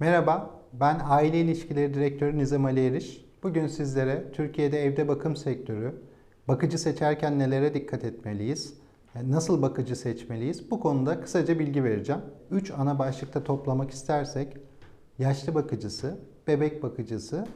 Merhaba, ben Aile İlişkileri Direktörü Nizam Ali Eriş. Bugün sizlere Türkiye'de evde bakım sektörü, bakıcı seçerken nelere dikkat etmeliyiz, yani nasıl bakıcı seçmeliyiz bu konuda kısaca bilgi vereceğim. 3 ana başlıkta toplamak istersek yaşlı bakıcısı, bebek bakıcısı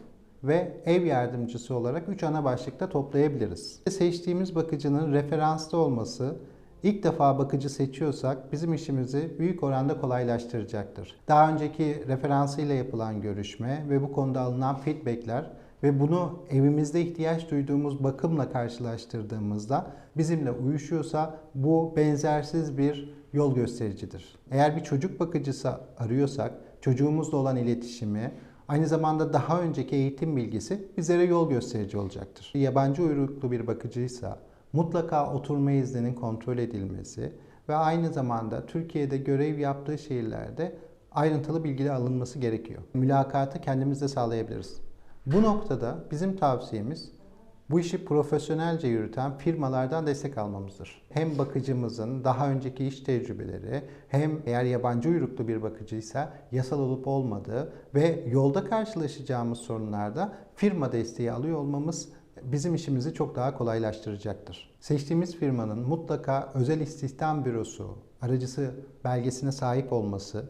ve ev yardımcısı olarak 3 ana başlıkta toplayabiliriz. Seçtiğimiz bakıcının referanslı olması, İlk defa bakıcı seçiyorsak bizim işimizi büyük oranda kolaylaştıracaktır. Daha önceki referansıyla yapılan görüşme ve bu konuda alınan feedbackler ve bunu evimizde ihtiyaç duyduğumuz bakımla karşılaştırdığımızda bizimle uyuşuyorsa bu benzersiz bir yol göstericidir. Eğer bir çocuk bakıcısı arıyorsak çocuğumuzla olan iletişimi, Aynı zamanda daha önceki eğitim bilgisi bizlere yol gösterici olacaktır. Yabancı uyruklu bir bakıcıysa mutlaka oturma izninin kontrol edilmesi ve aynı zamanda Türkiye'de görev yaptığı şehirlerde ayrıntılı bilgi alınması gerekiyor. Mülakatı kendimiz de sağlayabiliriz. Bu noktada bizim tavsiyemiz bu işi profesyonelce yürüten firmalardan destek almamızdır. Hem bakıcımızın daha önceki iş tecrübeleri hem eğer yabancı uyruklu bir bakıcıysa yasal olup olmadığı ve yolda karşılaşacağımız sorunlarda firma desteği alıyor olmamız bizim işimizi çok daha kolaylaştıracaktır. Seçtiğimiz firmanın mutlaka özel istihdam bürosu, aracısı belgesine sahip olması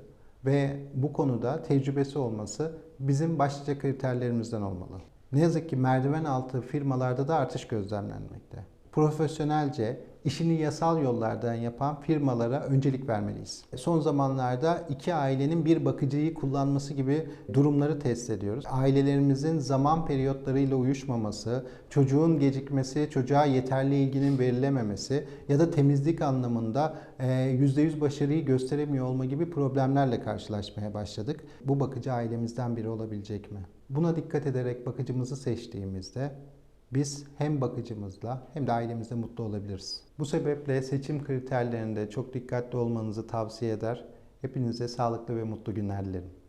ve bu konuda tecrübesi olması bizim başlıca kriterlerimizden olmalı. Ne yazık ki merdiven altı firmalarda da artış gözlemlenmekte. Profesyonelce işini yasal yollardan yapan firmalara öncelik vermeliyiz. Son zamanlarda iki ailenin bir bakıcıyı kullanması gibi durumları test ediyoruz. Ailelerimizin zaman periyotlarıyla uyuşmaması, çocuğun gecikmesi, çocuğa yeterli ilginin verilememesi ya da temizlik anlamında %100 başarıyı gösteremiyor olma gibi problemlerle karşılaşmaya başladık. Bu bakıcı ailemizden biri olabilecek mi? Buna dikkat ederek bakıcımızı seçtiğimizde biz hem bakıcımızla hem de ailemizle mutlu olabiliriz. Bu sebeple seçim kriterlerinde çok dikkatli olmanızı tavsiye eder. Hepinize sağlıklı ve mutlu günler dilerim.